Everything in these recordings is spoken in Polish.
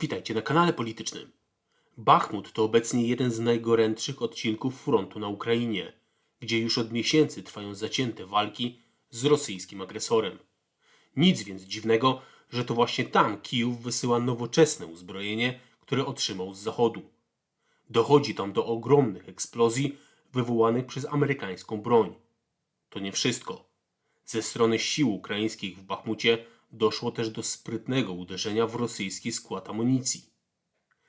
Witajcie na kanale politycznym. Bachmut to obecnie jeden z najgorętszych odcinków frontu na Ukrainie, gdzie już od miesięcy trwają zacięte walki z rosyjskim agresorem. Nic więc dziwnego, że to właśnie tam Kijów wysyła nowoczesne uzbrojenie, które otrzymał z zachodu. Dochodzi tam do ogromnych eksplozji wywołanych przez amerykańską broń. To nie wszystko. Ze strony sił ukraińskich w Bachmucie doszło też do sprytnego uderzenia w rosyjski skład amunicji.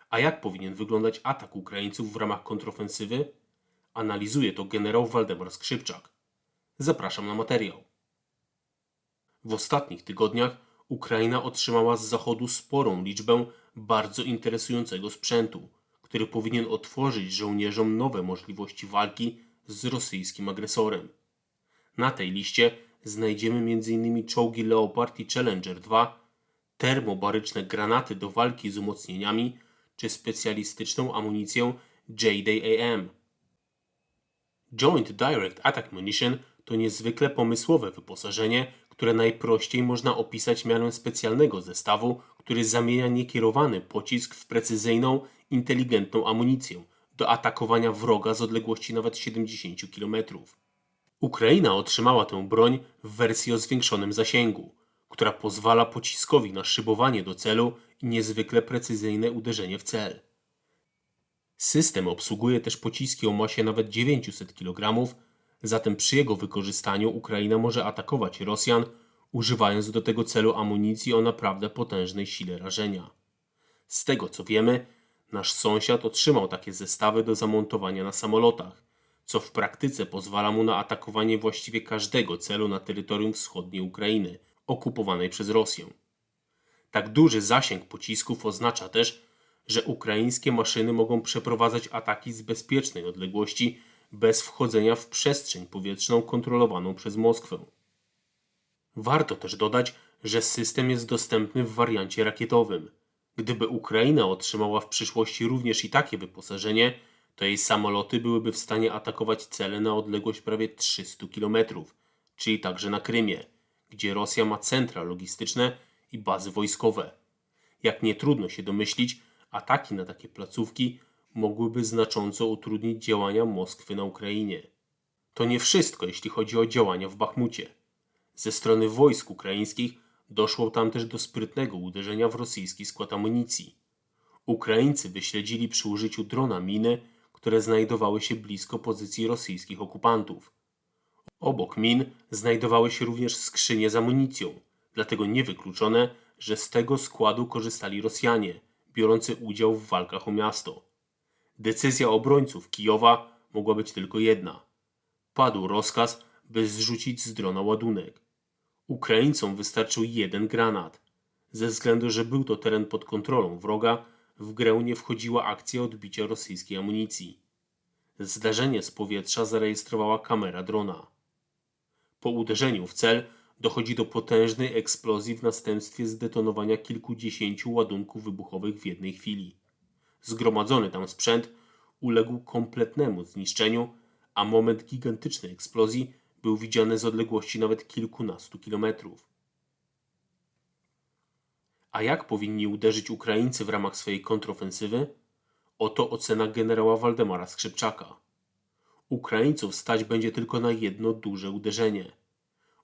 A jak powinien wyglądać atak Ukraińców w ramach kontrofensywy? Analizuje to generał Waldemar Skrzypczak. Zapraszam na materiał. W ostatnich tygodniach Ukraina otrzymała z zachodu sporą liczbę bardzo interesującego sprzętu, który powinien otworzyć żołnierzom nowe możliwości walki z rosyjskim agresorem. Na tej liście znajdziemy m.in. czołgi Leopard i Challenger 2, termobaryczne granaty do walki z umocnieniami czy specjalistyczną amunicję JDAM. Joint Direct Attack Munition to niezwykle pomysłowe wyposażenie, które najprościej można opisać mianem specjalnego zestawu, który zamienia niekierowany pocisk w precyzyjną, inteligentną amunicję do atakowania wroga z odległości nawet 70 km. Ukraina otrzymała tę broń w wersji o zwiększonym zasięgu, która pozwala pociskowi na szybowanie do celu i niezwykle precyzyjne uderzenie w cel. System obsługuje też pociski o masie nawet 900 kg, zatem przy jego wykorzystaniu Ukraina może atakować Rosjan, używając do tego celu amunicji o naprawdę potężnej sile rażenia. Z tego co wiemy, nasz sąsiad otrzymał takie zestawy do zamontowania na samolotach, co w praktyce pozwala mu na atakowanie właściwie każdego celu na terytorium wschodniej Ukrainy, okupowanej przez Rosję. Tak duży zasięg pocisków oznacza też, że ukraińskie maszyny mogą przeprowadzać ataki z bezpiecznej odległości bez wchodzenia w przestrzeń powietrzną kontrolowaną przez Moskwę. Warto też dodać, że system jest dostępny w wariancie rakietowym. Gdyby Ukraina otrzymała w przyszłości również i takie wyposażenie, to jej samoloty byłyby w stanie atakować cele na odległość prawie 300 km, czyli także na Krymie, gdzie Rosja ma centra logistyczne i bazy wojskowe. Jak nie trudno się domyślić, ataki na takie placówki mogłyby znacząco utrudnić działania Moskwy na Ukrainie. To nie wszystko, jeśli chodzi o działania w Bachmucie. Ze strony wojsk ukraińskich doszło tam też do sprytnego uderzenia w rosyjski skład amunicji. Ukraińcy wyśledzili przy użyciu drona miny, które znajdowały się blisko pozycji rosyjskich okupantów. Obok min znajdowały się również skrzynie z amunicją, dlatego niewykluczone, że z tego składu korzystali Rosjanie, biorący udział w walkach o miasto. Decyzja obrońców Kijowa mogła być tylko jedna. Padł rozkaz, by zrzucić z drona ładunek. Ukraińcom wystarczył jeden granat. Ze względu, że był to teren pod kontrolą wroga, w grę nie wchodziła akcja odbicia rosyjskiej amunicji. Zdarzenie z powietrza zarejestrowała kamera drona. Po uderzeniu w cel dochodzi do potężnej eksplozji w następstwie zdetonowania kilkudziesięciu ładunków wybuchowych w jednej chwili. Zgromadzony tam sprzęt uległ kompletnemu zniszczeniu, a moment gigantycznej eksplozji był widziany z odległości nawet kilkunastu kilometrów. A jak powinni uderzyć Ukraińcy w ramach swojej kontrofensywy? Oto ocena generała Waldemara Skrzypczaka. Ukraińców stać będzie tylko na jedno duże uderzenie.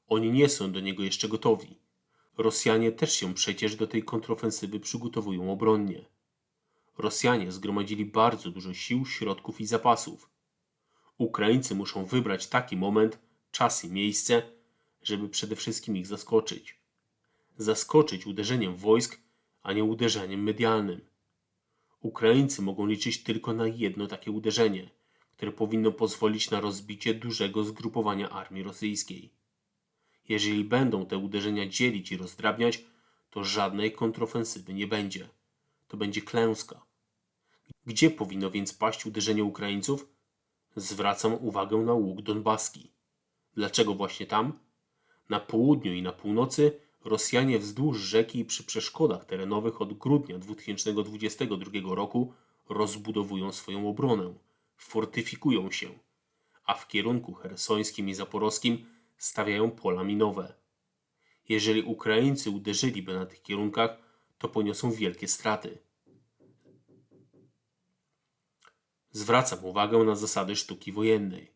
Oni nie są do niego jeszcze gotowi. Rosjanie też się przecież do tej kontrofensywy przygotowują obronnie. Rosjanie zgromadzili bardzo dużo sił, środków i zapasów. Ukraińcy muszą wybrać taki moment, czas i miejsce, żeby przede wszystkim ich zaskoczyć. Zaskoczyć uderzeniem wojsk, a nie uderzeniem medialnym. Ukraińcy mogą liczyć tylko na jedno takie uderzenie, które powinno pozwolić na rozbicie dużego zgrupowania armii rosyjskiej. Jeżeli będą te uderzenia dzielić i rozdrabniać, to żadnej kontrofensywy nie będzie. To będzie klęska. Gdzie powinno więc paść uderzenie Ukraińców? Zwracam uwagę na łuk donbaski. Dlaczego właśnie tam? Na południu i na północy Rosjanie wzdłuż rzeki i przy przeszkodach terenowych od grudnia 2022 roku rozbudowują swoją obronę, fortyfikują się, a w kierunku hersońskim i zaporowskim stawiają pola minowe. Jeżeli Ukraińcy uderzyliby na tych kierunkach, to poniosą wielkie straty. Zwracam uwagę na zasady sztuki wojennej.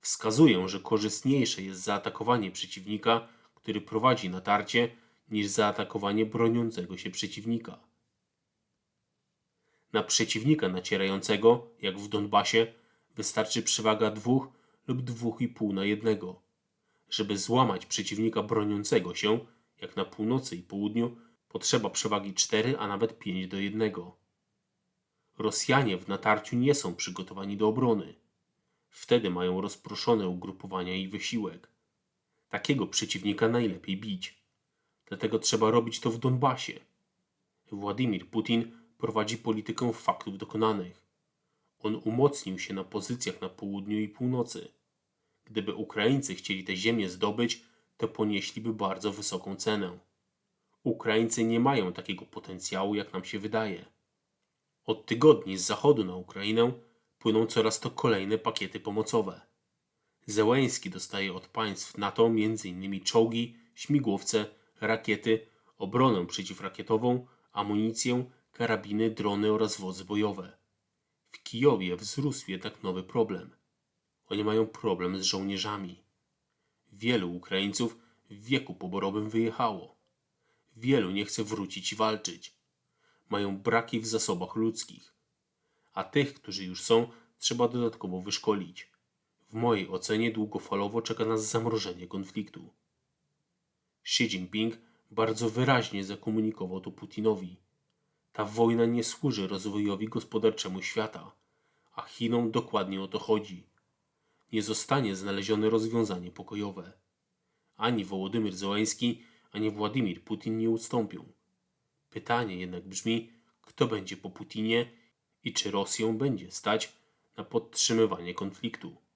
Wskazuję, że korzystniejsze jest zaatakowanie przeciwnika który prowadzi natarcie, niż zaatakowanie broniącego się przeciwnika. Na przeciwnika nacierającego, jak w Donbasie, wystarczy przewaga dwóch lub dwóch i pół na jednego. Żeby złamać przeciwnika broniącego się, jak na północy i południu, potrzeba przewagi 4, a nawet 5 do 1. Rosjanie w natarciu nie są przygotowani do obrony. Wtedy mają rozproszone ugrupowania i wysiłek. Takiego przeciwnika najlepiej bić. Dlatego trzeba robić to w Donbasie. Władimir Putin prowadzi politykę faktów dokonanych. On umocnił się na pozycjach na południu i północy. Gdyby Ukraińcy chcieli te ziemię zdobyć, to ponieśliby bardzo wysoką cenę. Ukraińcy nie mają takiego potencjału, jak nam się wydaje. Od tygodni z zachodu na Ukrainę płyną coraz to kolejne pakiety pomocowe. Zełęński dostaje od państw NATO m.in. czołgi, śmigłowce, rakiety, obronę przeciwrakietową, amunicję, karabiny, drony oraz wozy bojowe. W Kijowie wzrósł jednak nowy problem. Oni mają problem z żołnierzami. Wielu Ukraińców w wieku poborowym wyjechało. Wielu nie chce wrócić i walczyć. Mają braki w zasobach ludzkich. A tych, którzy już są, trzeba dodatkowo wyszkolić. W mojej ocenie długofalowo czeka nas zamrożenie konfliktu. Xi Jinping bardzo wyraźnie zakomunikował to Putinowi. Ta wojna nie służy rozwojowi gospodarczemu świata, a Chinom dokładnie o to chodzi. Nie zostanie znalezione rozwiązanie pokojowe. Ani Wołodymyr Zełański, ani Władimir Putin nie ustąpią. Pytanie jednak brzmi, kto będzie po Putinie i czy Rosję będzie stać na podtrzymywanie konfliktu.